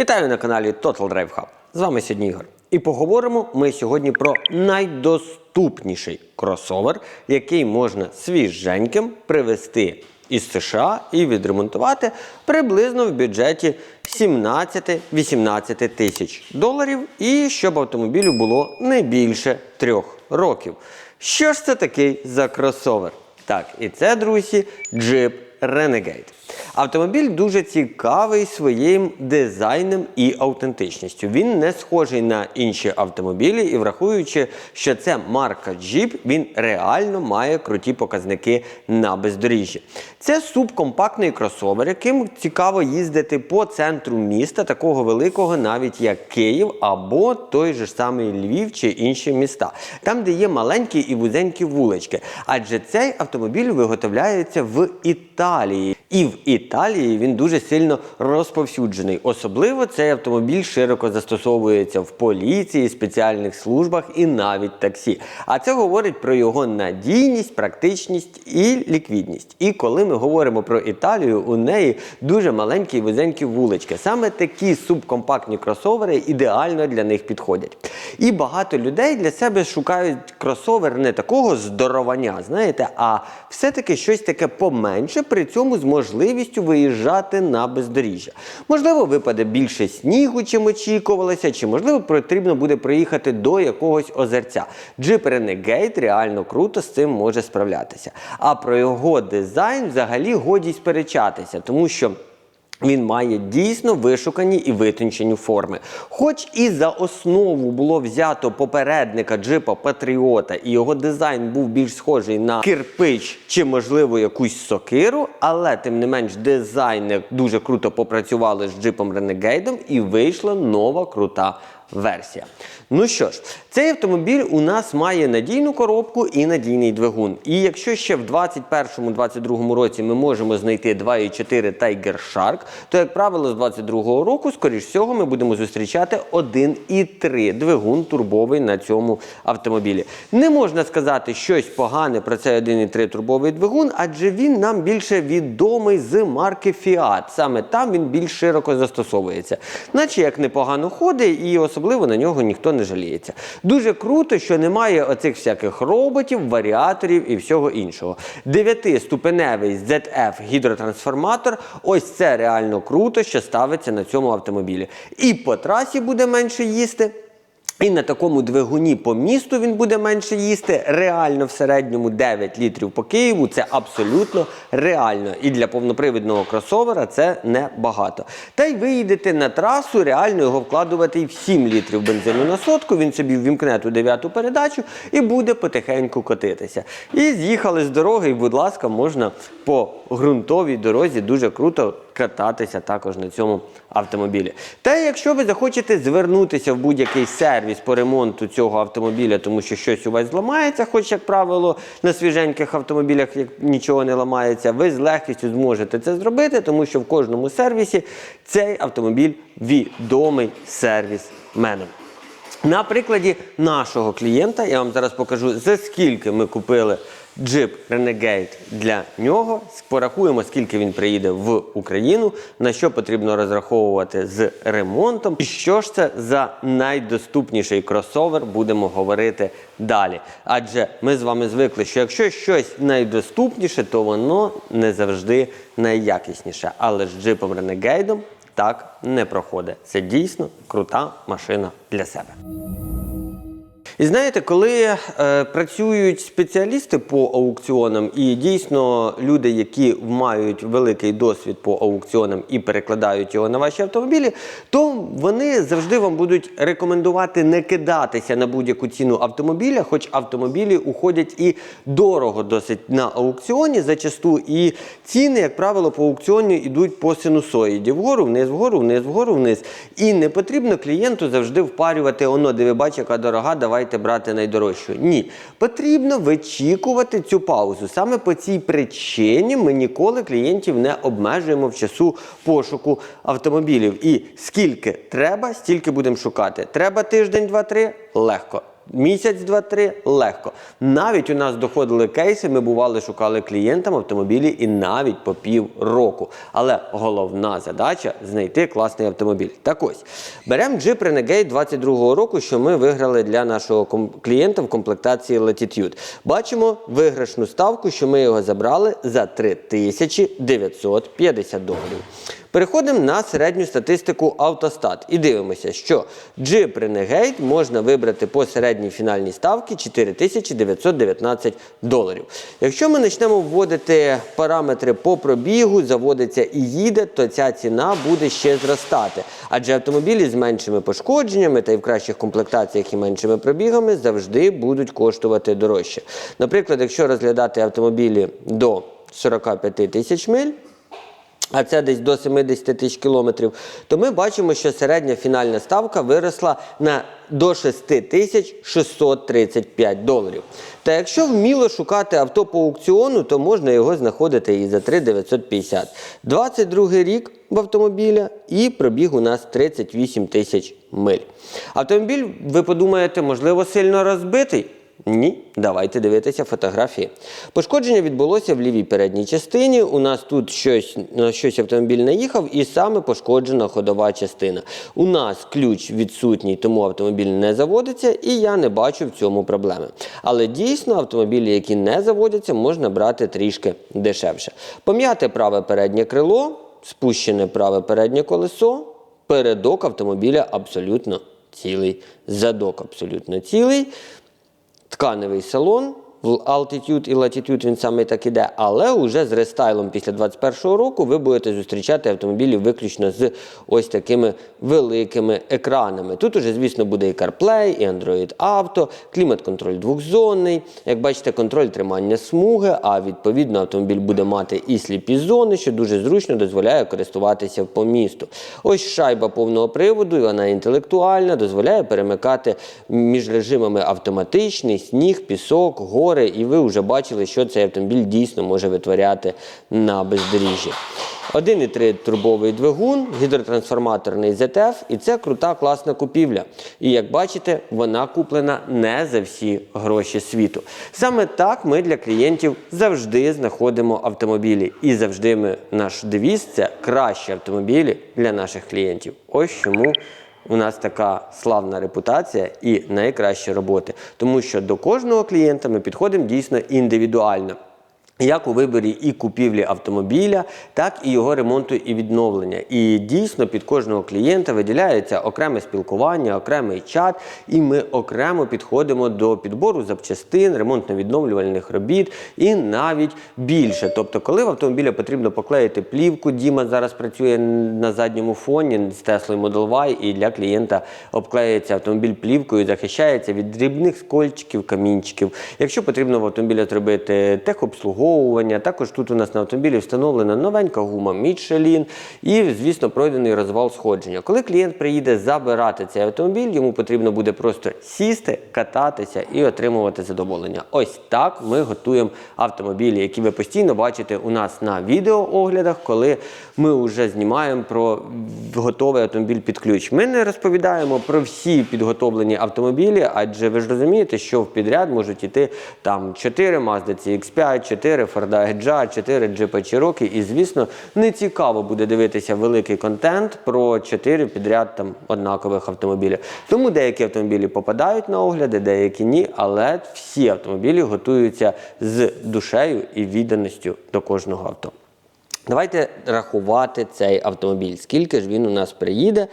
Вітаю на каналі Total Drive Hub. З вами сьогодні Ігор. І поговоримо ми сьогодні про найдоступніший кросовер, який можна свіженьким привезти із США і відремонтувати приблизно в бюджеті 17-18 тисяч доларів, і щоб автомобілю було не більше трьох років. Що ж це такий за кросовер? Так, і це, друзі, Jeep Renegade. Автомобіль дуже цікавий своїм дизайном і автентичністю. Він не схожий на інші автомобілі, і враховуючи, що це марка Jeep, він реально має круті показники на бездоріжжі. Це субкомпактний кросовер, яким цікаво їздити по центру міста, такого великого, навіть як Київ або той же ж самий Львів чи інші міста, там, де є маленькі і вузенькі вулички. Адже цей автомобіль виготовляється в Італії. І в Італії він дуже сильно розповсюджений. Особливо цей автомобіль широко застосовується в поліції, спеціальних службах і навіть таксі. А це говорить про його надійність, практичність і ліквідність. І коли ми говоримо про Італію, у неї дуже маленькі і вузенькі вулички. Саме такі субкомпактні кросовери ідеально для них підходять. І багато людей для себе шукають кросовер не такого здоровання, знаєте, а все-таки щось таке поменше, при цьому з можливістю виїжджати на бездоріжжя. Можливо, випаде більше снігу, чим очікувалося, чи можливо потрібно буде приїхати до якогось озерця. Джип Renegade реально круто з цим може справлятися. А про його дизайн взагалі годі сперечатися, тому що. Він має дійсно вишукані і витончені форми. Хоч і за основу було взято попередника джипа Патріота, і його дизайн був більш схожий на кирпич чи, можливо, якусь сокиру, але тим не менш дизайнер дуже круто попрацювали з джипом Ренегейдом і вийшла нова крута версія. Ну що ж, цей автомобіль у нас має надійну коробку і надійний двигун. І якщо ще в 2021-2022 році ми можемо знайти 2.4 Tiger Shark, то, як правило, з 2022 року, скоріш всього, ми будемо зустрічати 1.3 двигун турбовий на цьому автомобілі. Не можна сказати щось погане про цей 1.3 турбовий двигун, адже він нам більше відомий з марки Fiat. Саме там він більш широко застосовується. Наче як непогано ходить, і особливо на нього ніхто не жаліється. Дуже круто, що немає оцих всяких роботів, варіаторів і всього іншого. Дев'ятиступеневий ZF гідротрансформатор. Ось це реально круто, що ставиться на цьому автомобілі. І по трасі буде менше їсти. І на такому двигуні по місту він буде менше їсти. Реально в середньому 9 літрів по Києву. Це абсолютно реально. І для повнопривідного кросовера це небагато. Та й ви їдете на трасу, реально його вкладувати і в 7 літрів бензину на сотку. Він собі ввімкне ту дев'яту передачу і буде потихеньку котитися. І з'їхали з дороги, і, будь ласка, можна по ґрунтовій дорозі дуже круто кататися також на цьому автомобілі. Та якщо ви захочете звернутися в будь-який сервіс по ремонту цього автомобіля, тому що щось у вас зламається, хоч, як правило, на свіженьких автомобілях як нічого не ламається, ви з легкістю зможете це зробити, тому що в кожному сервісі цей автомобіль відомий сервісменом. На прикладі нашого клієнта я вам зараз покажу, за скільки ми купили Jeep Renegade для нього. Порахуємо, скільки він приїде в Україну, на що потрібно розраховувати з ремонтом. І що ж це за найдоступніший кросовер, будемо говорити далі. Адже ми з вами звикли, що якщо щось найдоступніше, то воно не завжди найякісніше. Але з Jeep Renegade так не проходить. Це дійсно крута машина для себе. І знаєте, коли е, працюють спеціалісти по аукціонам, і дійсно люди, які мають великий досвід по аукціонам і перекладають його на ваші автомобілі, то вони завжди вам будуть рекомендувати не кидатися на будь-яку ціну автомобіля, хоч автомобілі уходять і дорого досить на аукціоні зачасту. І ціни, як правило, по аукціоні йдуть по синусоїді. Вгору, вниз, вгору, вниз, вгору, вниз. І не потрібно клієнту завжди впарювати, оно, диви, бач, яка дорога, давайте брати найдорожчу. Ні. Потрібно вичікувати цю паузу. Саме по цій причині ми ніколи клієнтів не обмежуємо в часу пошуку автомобілів. І скільки треба, стільки будемо шукати. Треба тиждень, два-три легко. Місяць, два-три легко. Навіть у нас доходили кейси, ми бували, шукали клієнтам автомобілі і навіть по пів року. Але головна задача знайти класний автомобіль. Так ось беремо Jeep Renegade 22-го року, що ми виграли для нашого клієнта в комплектації Latitude. Бачимо виграшну ставку, що ми його забрали за 3950 доларів. Переходимо на середню статистику Автостат і дивимося, що Jeep Renegade можна вибрати по середній фінальній ставці 4919 доларів. Якщо ми почнемо вводити параметри по пробігу, заводиться і їде, то ця ціна буде ще зростати. Адже автомобілі з меншими пошкодженнями та й в кращих комплектаціях і меншими пробігами завжди будуть коштувати дорожче. Наприклад, якщо розглядати автомобілі до 45 тисяч миль, а це десь до 70 тисяч кілометрів, то ми бачимо, що середня фінальна ставка виросла на до 6 тисяч 635 доларів. Та якщо вміло шукати авто по аукціону, то можна його знаходити і за 3 950. 22 рік в автомобіля і пробіг у нас 38 тисяч миль. Автомобіль, ви подумаєте, можливо, сильно розбитий? Ні, давайте дивитися фотографії. Пошкодження відбулося в лівій передній частині. У нас тут щось на щось автомобіль наїхав, і саме пошкоджена ходова частина. У нас ключ відсутній, тому автомобіль не заводиться, і я не бачу в цьому проблеми. Але дійсно автомобілі, які не заводяться, можна брати трішки дешевше. Пом'яте праве переднє крило, спущене праве переднє колесо, передок автомобіля абсолютно цілий, задок абсолютно цілий тканевий салон. В Altitude і Latitude він саме так іде, але уже з рестайлом після 21-го року ви будете зустрічати автомобілі виключно з ось такими великими екранами. Тут уже, звісно, буде і CarPlay, і Android Auto, клімат-контроль двохзонний. Як бачите, контроль тримання смуги, а відповідно автомобіль буде мати і сліпі зони, що дуже зручно дозволяє користуватися по місту. Ось шайба повного приводу, і вона інтелектуальна, дозволяє перемикати між режимами автоматичний, сніг, пісок, гори, і ви вже бачили, що цей автомобіль дійсно може витворяти на бездоріжжі. 1,3 турбовий двигун, гідротрансформаторний ZF, і це крута класна купівля. І як бачите, вона куплена не за всі гроші світу. Саме так ми для клієнтів завжди знаходимо автомобілі. І завжди ми, наш девіз це кращі автомобілі для наших клієнтів. Ось чому у нас така славна репутація і найкращі роботи. Тому що до кожного клієнта ми підходимо дійсно індивідуально. Як у виборі і купівлі автомобіля, так і його ремонту і відновлення. І дійсно під кожного клієнта виділяється окреме спілкування, окремий чат, і ми окремо підходимо до підбору запчастин, ремонтно-відновлювальних робіт і навіть більше. Тобто, коли в автомобіля потрібно поклеїти плівку, Діма зараз працює на задньому фоні з Теслою Model Y, і для клієнта обклеюється автомобіль плівкою, захищається від дрібних скольчиків, камінчиків. Якщо потрібно в автомобіля зробити техобслуговування, також тут у нас на автомобілі встановлена новенька гума Michelin і, звісно, пройдений розвал сходження. Коли клієнт приїде забирати цей автомобіль, йому потрібно буде просто сісти, кататися і отримувати задоволення. Ось так ми готуємо автомобілі, які ви постійно бачите у нас на відеооглядах, коли ми вже знімаємо про готовий автомобіль під ключ. Ми не розповідаємо про всі підготовлені автомобілі, адже ви ж розумієте, що в підряд можуть іти там 4 Mazda CX-5, 4 Ford Edge, 4 Jeep Cherokee. І, звісно, не цікаво буде дивитися великий контент про 4 підряд там однакових автомобілів. Тому деякі автомобілі попадають на огляди, деякі ні, але всі автомобілі готуються з душею і відданістю до кожного авто. Давайте рахувати цей автомобіль. Скільки ж він у нас приїде,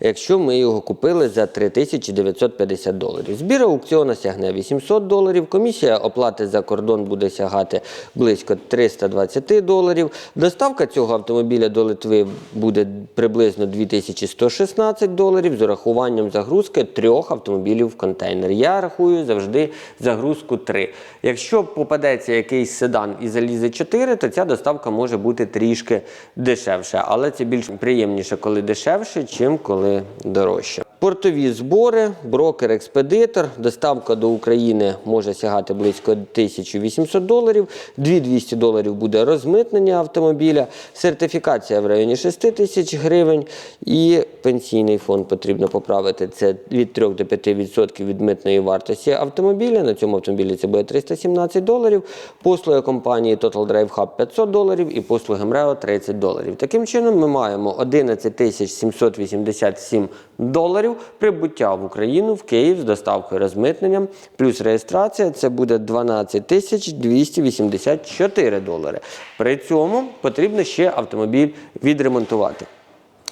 якщо ми його купили за 3950 доларів. Збір аукціону сягне 800 доларів, комісія оплати за кордон буде сягати близько 320 доларів. Доставка цього автомобіля до Литви буде приблизно 2116 доларів з урахуванням загрузки трьох автомобілів в контейнер. Я рахую завжди загрузку 3. Якщо попадеться якийсь седан і залізе 4, то ця доставка може бути трішки дешевше. Але це більш приємніше, коли дешевше, чим коли дорожче. Портові збори, брокер-експедитор, доставка до України може сягати близько 1800 доларів, 2200 доларів буде розмитнення автомобіля, сертифікація в районі 6 тисяч гривень і пенсійний фонд потрібно поправити. Це від 3 до 5% від митної вартості автомобіля. На цьому автомобілі це буде 317 доларів. Послуги компанії Total Drive Hub 500 доларів і послуги МРЕО 30 доларів. Таким чином ми маємо 11 тисяч 787 доларів прибуття в Україну в Київ з доставкою розмитненням плюс реєстрація це буде 12 тисяч 284 долари. При цьому потрібно ще автомобіль відремонтувати.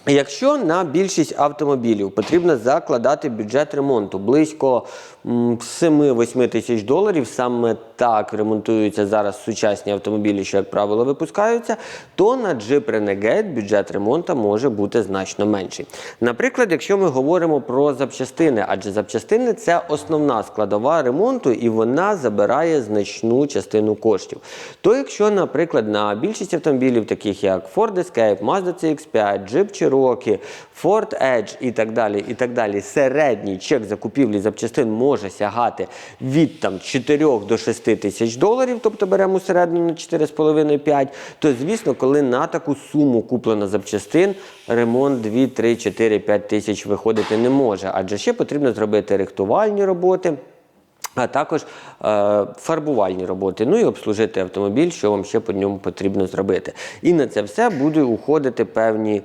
Якщо на більшість автомобілів потрібно закладати бюджет ремонту близько 7-8 тисяч доларів, саме так ремонтуються зараз сучасні автомобілі, що, як правило, випускаються, то на Jeep Renegade бюджет ремонту може бути значно менший. Наприклад, якщо ми говоримо про запчастини, адже запчастини це основна складова ремонту і вона забирає значну частину коштів. То якщо, наприклад, на більшість автомобілів, таких як Ford Escape, Mazda CX-5, Jeep Cherokee, Ford Edge і так далі, і так далі, середній чек закупівлі запчастин може сягати від там 4 до 6 тисяч доларів, тобто беремо середню на 4,5-5, то звісно, коли на таку суму куплено запчастин, ремонт 2, 3, 4, 5 тисяч виходити не може, адже ще потрібно зробити рихтувальні роботи. А також е, фарбувальні роботи, ну і обслужити автомобіль, що вам ще по ньому потрібно зробити. І на це все будуть уходити певні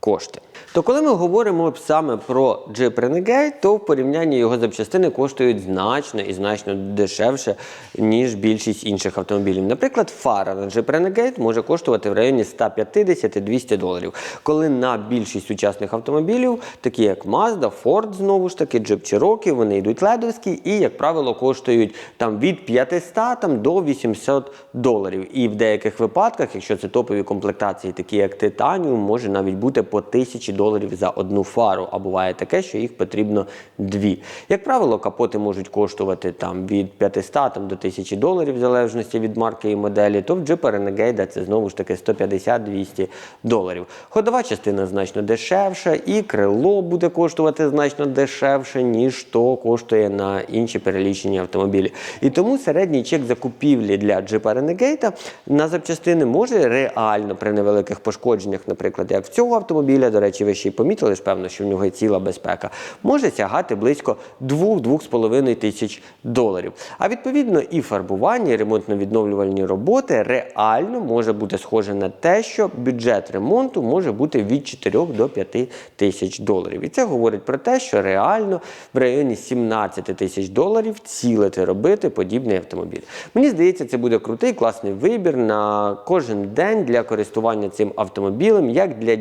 кошти. То коли ми говоримо саме про Jeep Renegade, то в порівнянні його запчастини коштують значно і значно дешевше, ніж більшість інших автомобілів. Наприклад, фара на Jeep Renegade може коштувати в районі 150-200 доларів. Коли на більшість сучасних автомобілів, такі як Mazda, Ford, знову ж таки, Jeep Cherokee, вони йдуть ледовські і, як правило, коштують там від 500 там, до 800 доларів. І в деяких випадках, якщо це топові комплектації, такі як Titanium, може навіть бути по 1000 доларів за одну фару. А буває таке, що їх потрібно дві. Як правило, капоти можуть коштувати там від 500 там, до 1000 доларів, в залежності від марки і моделі, то в Jeep Renegade це знову ж таки 150-200 доларів. Ходова частина значно дешевша, і крило буде коштувати значно дешевше, ніж то коштує на інші перелічені автомобілі. І тому середній чек закупівлі для Jeep Renegade на запчастини може реально при невеликих пошкодженнях, наприклад, як в цього автомобіля, до речі, ви ще й помітили ж, певно, що в нього є ціла безпека, може сягати близько 2-2,5 тисяч доларів. А відповідно і фарбування, і ремонтно-відновлювальні роботи реально може бути схоже на те, що бюджет ремонту може бути від 4 до 5 тисяч доларів. І це говорить про те, що реально в районі 17 тисяч доларів цілити робити подібний автомобіль. Мені здається, це буде крутий, класний вибір на кожен день для користування цим автомобілем, як для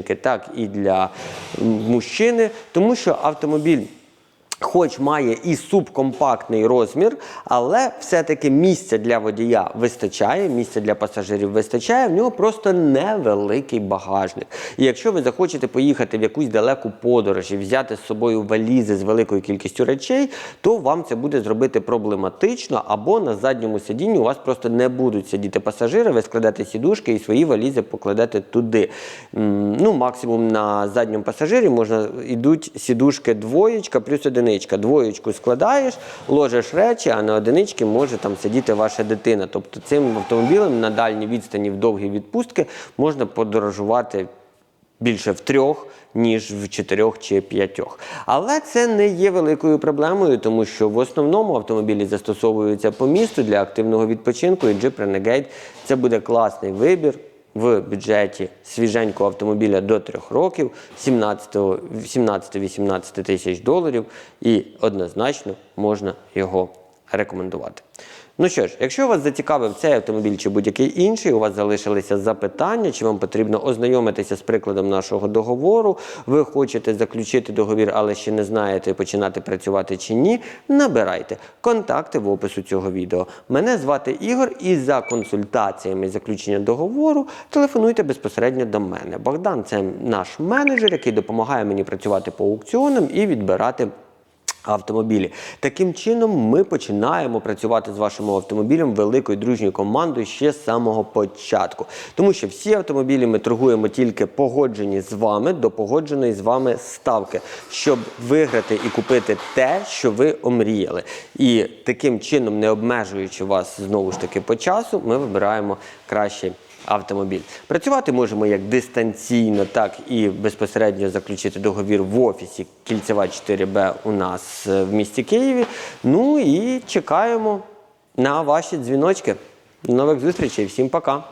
дівчинки, так і для мужчини, тому що автомобіль. Хоч має і субкомпактний розмір, але все-таки місця для водія вистачає, місця для пасажирів вистачає, в нього просто невеликий багажник. І якщо ви захочете поїхати в якусь далеку подорож і взяти з собою валізи з великою кількістю речей, то вам це буде зробити проблематично, або на задньому сидінні у вас просто не будуть сидіти пасажири, ви складете сідушки і свої валізи покладете туди. Ну, максимум на задньому пасажирі можна йдуть сідушки двоєчка плюс одиничка. Двоєчку складаєш, ложиш речі, а на одиничці може там сидіти ваша дитина. Тобто цим автомобілем на дальній відстані в довгі відпустки можна подорожувати більше в трьох, ніж в чотирьох чи п'ятьох. Але це не є великою проблемою, тому що в основному автомобілі застосовуються по місту для активного відпочинку, і Jeep Renegade – це буде класний вибір. В бюджеті свіженького автомобіля до 3 років 17-18 тисяч доларів, і однозначно можна його рекомендувати. Ну що ж, якщо вас зацікавив цей автомобіль чи будь-який інший, у вас залишилися запитання, чи вам потрібно ознайомитися з прикладом нашого договору, ви хочете заключити договір, але ще не знаєте, починати працювати чи ні, набирайте контакти в опису цього відео. Мене звати Ігор, і за консультаціями заключення договору телефонуйте безпосередньо до мене. Богдан це наш менеджер, який допомагає мені працювати по аукціонам і відбирати автомобілі. Таким чином, ми починаємо працювати з вашим автомобілем великою дружньою командою ще з самого початку. Тому що всі автомобілі ми торгуємо тільки погоджені з вами до погодженої з вами ставки, щоб виграти і купити те, що ви омріяли. І таким чином, не обмежуючи вас знову ж таки по часу, ми вибираємо кращий автомобіль. Працювати можемо як дистанційно, так і безпосередньо заключити договір в офісі Кільцева 4Б у нас е, в місті Києві. Ну і чекаємо на ваші дзвіночки. Нових зустрічей. Всім пока!